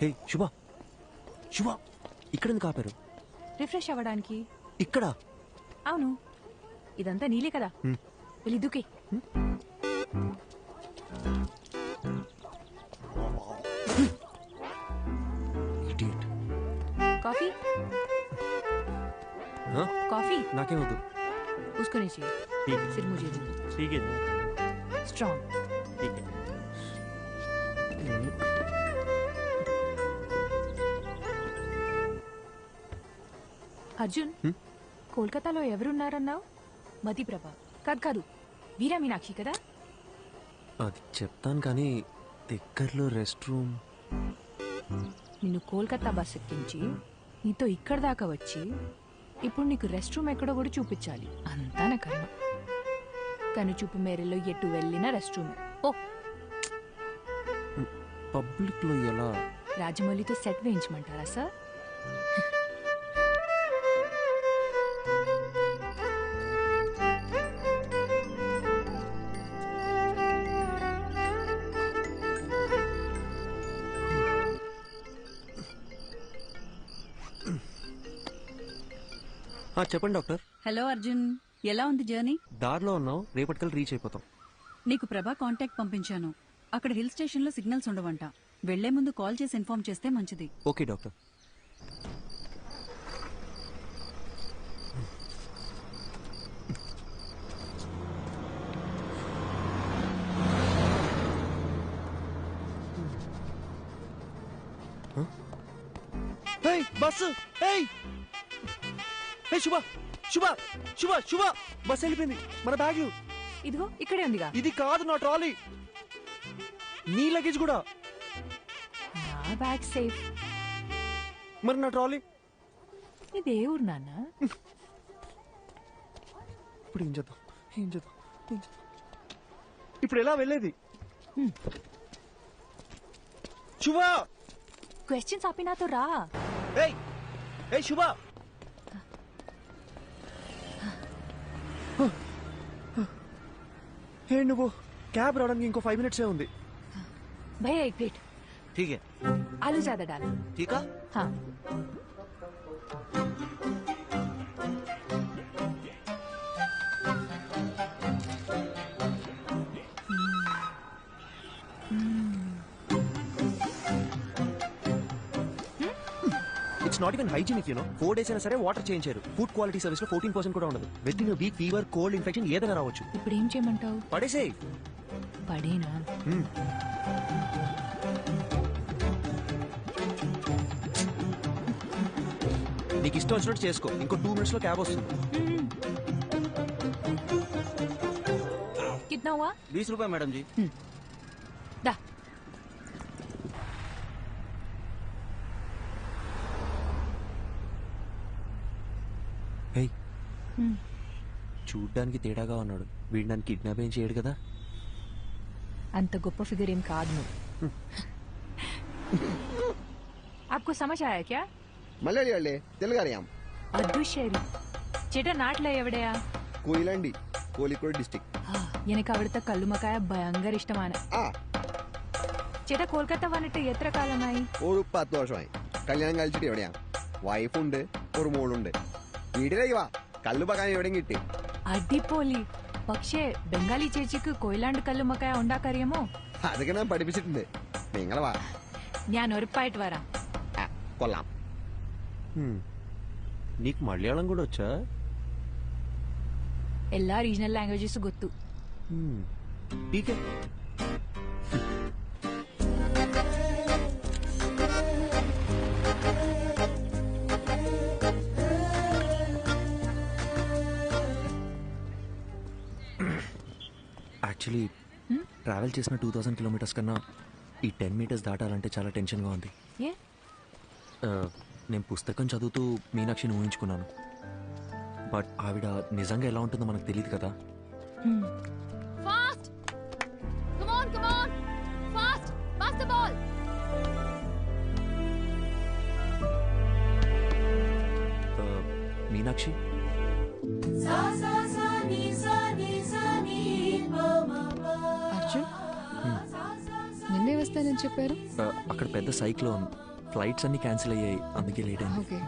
హే శుభ శుభ ఇక్కడ ఎందుకు ఆపారు రిఫ్రెష్ అవ్వడానికి ఇక్కడ అవును ఇదంతా నీలే కదా హ్మ్. వెళ్ళి దుకే ఇడియట్ కాఫీ కాఫీ నాకేం వద్దు उसको नहीं चाहिए ठीक है सिर्फ मुझे दो ठीक है स्ट्रॉन्ग అర్జున్? కోల్కతాలో ఎవరున్నారన్నావు? మతిప్రభ కాదు కాదు. వీరా మీనాక్షి కదా? అది చెప్తాను కానీ దగ్గరలో రెస్ట్ రూమ్. నిన్ను కోల్కతా బస్ ఎక్కించి నీతో ఇక్కడ దాకా వచ్చి ఇప్పుడు నీకు రెస్ట్ రూమ్ ఎక్కడో కూడా చూపించాలి. అంతా నా కర్మ. కను చూపు మేరలో ఎటు వెళ్ళినా రెస్ట్ రూమ్. ఓ! పబ్లిక్లో ఎలా? రాజమౌళితో సెట్ వేయించమంటారా సార్? చెప్పండి డాక్టర్. హలో అర్జున్. ఎలా ఉంది జర్నీ? దారిలో ఉన్నాం రేపటికల్ రీచ్ అయిపోతాం. నీకు ప్రభా కాంటాక్ట్ పంపించాను. అక్కడ హిల్ స్టేషన్లో సిగ్నల్స్ ఉండవంట. వెళ్ళే ముందు కాల్ చేసి ఇన్ఫార్మ్ చేస్తే మంచిది. Okay doctor. బస్సు! ఏయ్ శుభ శుభ శుభ శుభ. బస్ వెళ్ళిపోయింది. మన బ్యాగ్ ఇదిగో ఇక్కడే ఉందిగా. ఇది కాదు నా ట్రాలీ. నీ లగేజ్ కూడా. నా బ్యాగ్ సేఫ్. మరి నా ట్రాలీ? ఇది ఏ ఊరు నాన్న? ఇప్పుడు ఏం చేద్దాం? ఏం చేద్దాం? ఏం చేద్దాం? ఇప్పుడు ఎలా వెళ్ళేది? శుభ! క్వశ్చన్స్ ఆపి నాతో రా. ఏయ్! ఏయ్ శుభ! ఏ నువ్వు క్యాబ్ రావడానికి ఇంకో ఫైవ్ మినిట్సే ఉంది भैया एक प्लेट ठीक है आलू ज्यादा डाल ठीक है हाँ it's not even hygienic you know four days అయినా సరే వాటర్ చేంజ్ చేయరు ఫుడ్ క్వాలిటీ సర్వీస్ లో ఫోర్టీన్ పర్సెంట్ కూడా ఉండదు within week fever cold infection ఏదైనా రావచ్చు ఇప్పుడు ఏం చేయమంటావు పడేసే పడేనా నీకు ఇష్టం వచ్చినట్టు చేసుకో ఇంకో టూ మినిట్స్ లో క్యాబ్ వస్తుంది कितना हुआ बीस रुपए मैडम जी చూడ్డానికి తేడాగా ఉన్నాడు వీడు నన్ను కిడ్నాప్ ఏం చేయడు కదా అంత గొప్ప ఫిగర్ ఏం కాదు నువ్వు आपको समझ आया क्या മലയാളി അല്ലേ തെലുങ്ക് അറിയാം അദുശേരി ചേട്ടാ നാട്ടിലെ എവിടെയാ കൊയിലാണ്ടി കോഴിക്കോട് ഡിസ്ട്രിക്ട് ആ, എനിക്ക് അവിടുത്തെ കല്ലുമക്കായ ഭയങ്കര ഇഷ്ടമാണ് ആ ചേട്ടാ കൊൽക്കത്ത വന്നിട്ട് എത്ര കാലമായി ഒരു പത്ത് വർഷമായി കല്യാണം കഴിച്ചിട്ട് എവിടെയാ വൈഫുണ്ട് ഒരു മോളുണ്ട് വീട്ടിലേക്ക് വാ കല്ല് പകാൻ എവിടെയും കിട്ടി അടിപൊളി പക്ഷേ ബംഗാളി ചേച്ചിക്ക് കൊയിലാണ്ട് കല്ലുമൊക്കെ ഉണ്ടാക്കറിയാമോ അതൊക്കെ ഞാൻ പഠിപ്പിച്ചിട്ടുണ്ട് നിങ്ങൾ വാ ഞാൻ ഉറപ്പായിട്ട് വരാം കൊള്ളാം నీకు మలయాళం కూడా వచ్చా ఎలా రీజనల్ లాంగ్వేజెస్ గొత్తు పీకే యాక్చువల్లీ ట్రావెల్ చేసిన టూ థౌసండ్ కిలోమీటర్స్ కన్నా ఈ టెన్ మీటర్స్ దాటాలంటే చాలా టెన్షన్గా ఉంది ఏ నేను పుస్తకం చదువుతూ మీనాక్షిని ఊహించుకున్నాను బట్ ఆవిడ నిజంగా ఎలా ఉంటుందో మనకు తెలియదు కదా Fast! Come on, come on! Fast! Pass the ball! ఆ, మీనాక్షి అర్జున్ నిన్నే వస్తానని చెప్పారు? అక్కడ పెద్ద సైక్లోన్ ఫ్లైట్స్ అన్ని క్యాన్సిల్ అయ్యాయి. అందుకే లేట్ అయింది. ఓకే.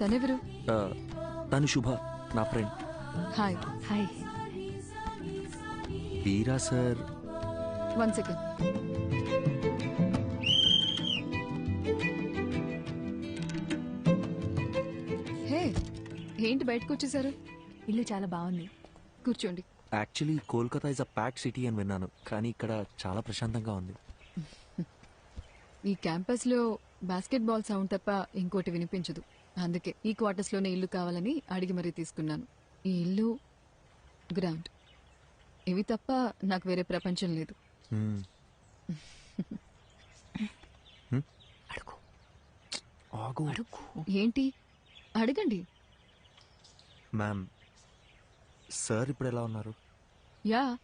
తనెవరు? తను శుభ నా friend. Hi. Hi. Veera sir. One second. Hey ఏంటి బయటకు వచ్చేసారు? ఇల్లు చాలా బాగుంది. కూర్చోండి. Actually Kolkata is a pack city అని విన్నాను. కానీ ఇక్కడ చాలా ప్రశాంతంగా ఉంది. ఈ క్యాంపస్లో బాస్కెట్ బాల్ సౌండ్ తప్ప ఇంకోటి వినిపించదు. అందుకే ఈ క్వార్టర్స్లోనే ఇల్లు కావాలని అడిగి మరీ తీసుకున్నాను. ఈ ఇల్లు గ్రౌండ్ ఇవి తప్ప నాకు వేరే ప్రపంచం లేదు. ఏంటి? అడగండి. మ్యామ్ సార్ ఇప్పుడు ఎలా ఉన్నారు? యా.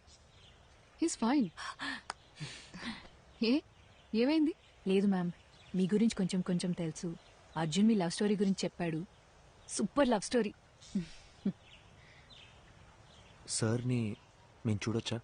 హీస్ ఫైన్ ఏ ఏమైంది? లేదు మ్యామ్ మీ గురించి కొంచెం కొంచెం తెలుసు. అర్జున్ మీ లవ్ స్టోరీ గురించి చెప్పాడు. Super love story. సార్ని మేము చూడొచ్చా?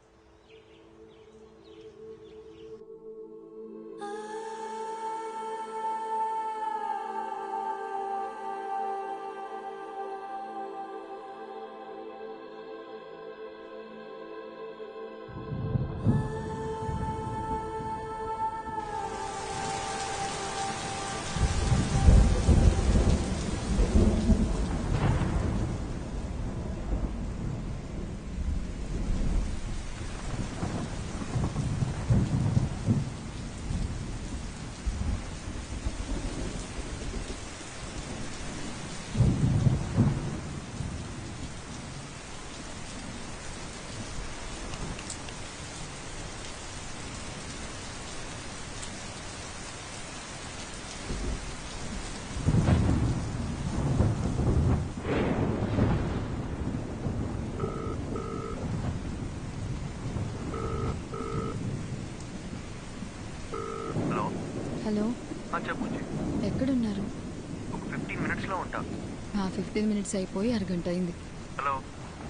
ఫిఫ్టీన్ మినిట్స్ అయిపోయి అరగంట అయింది. Hello.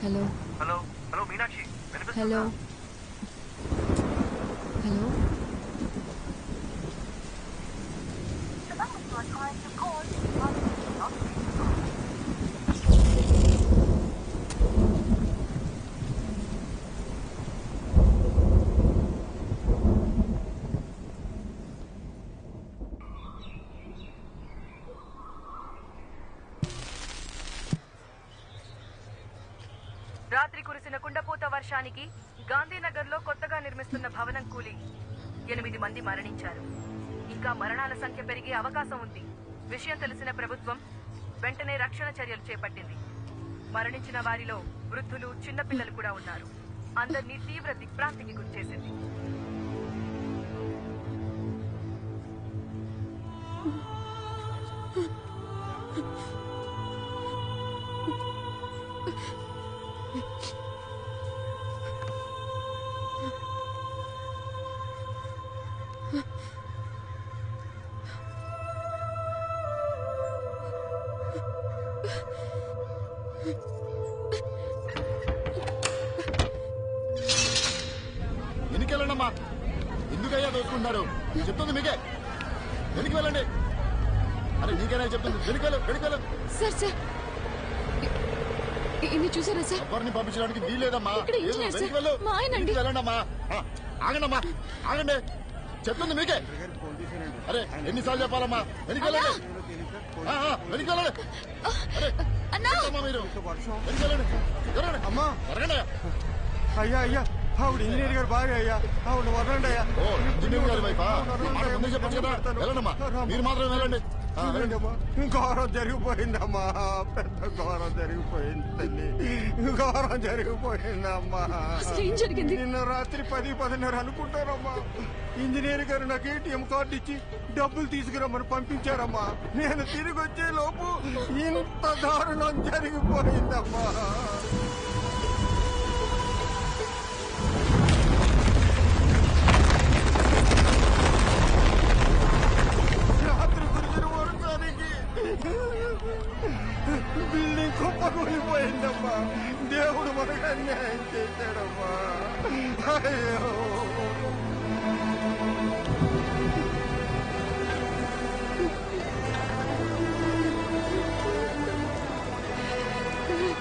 Hello. Hello. Hello Meenakshi. Hello. Hello రాత్రి కురిసిన కుండపోత వర్షానికి గాంధీనగర్లో కొత్తగా నిర్మిస్తున్న భవనం కూలి ఎనిమిది మంది మరణించారు. ఇంకా మరణాల సంఖ్య పెరిగే అవకాశం ఉంది. విషయం తెలిసిన ప్రభుత్వం వెంటనే రక్షణ చర్యలు చేపట్టింది. మరణించిన వారిలో వృద్ధులు చిన్నపిల్లలు కూడా ఉన్నారు. అందరినీ తీవ్ర దిగ్భ్రాంతికి గురిచేసింది. దోచుకుంటున్నారు చెప్తుంది మీకే. వెనక్కి వెళ్ళండి. అరే నీకేనా చెప్తుంది? వెనుకలు వెనుకలు సార్ సార్. ఇన్ని చూసారా సార్? ఎవరిని పంపించడానికి వీలేదమ్మా వెనక్కి. వెళ్ళు. మా వెళ్ళండమ్మా. ఆగండమ్మా. ఆగండి. చెప్తుంది మీకే. అరే ఎన్నిసార్లు చెప్పాలమ్మా? వెనక్కి వెళ్ళండి. వెనక్కి వెళ్ళండి. అరే ఏంటమ్మా మీరు. వెనక్కి వెళ్ళండి. జరగండి అమ్మా! అయ్యా అయ్యా! ఆవిడ ఇంజనీర్ గారు బాగా అయ్యా ఆవిడ వదలండి అయ్యా. ఓ ఇంజనీర్ గారి వైఫా? ముందే చెప్పచ్చు కదా? వెళ్ళండమ్మా మీరు మాత్రం వెళ్ళండి. ఘోరం జరిగిపోయిందమ్మా పెద్ద ఘోరం జరిగిపోయింది తల్లి ఘోరం జరిగిపోయిందమ్మా? నిన్న రాత్రి పది పదిన్నర అనుకుంటారమ్మా. ఇంజనీర్ గారు నాకు ఏటీఎం కార్డు ఇచ్చి డబ్బులు తీసుకురమ్మని పంపించారమ్మా. నేను తిరిగి వచ్చే లోపు ఇంత దారుణం జరిగిపోయిందమ్మా. Oh,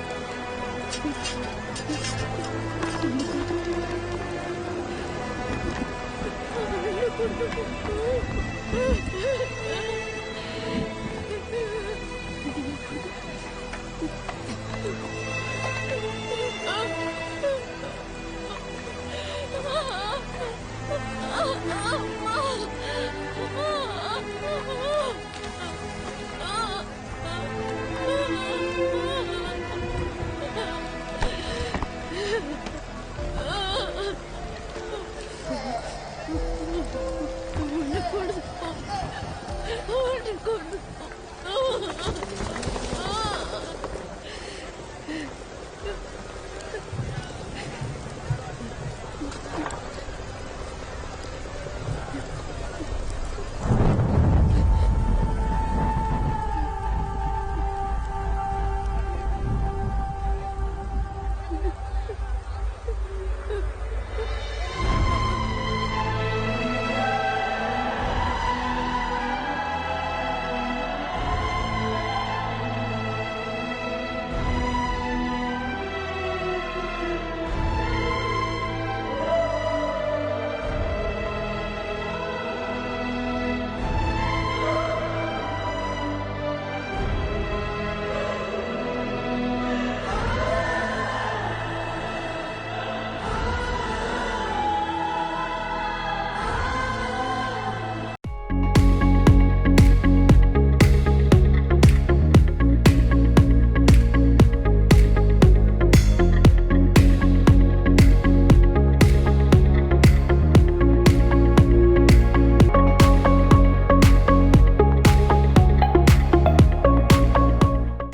my God.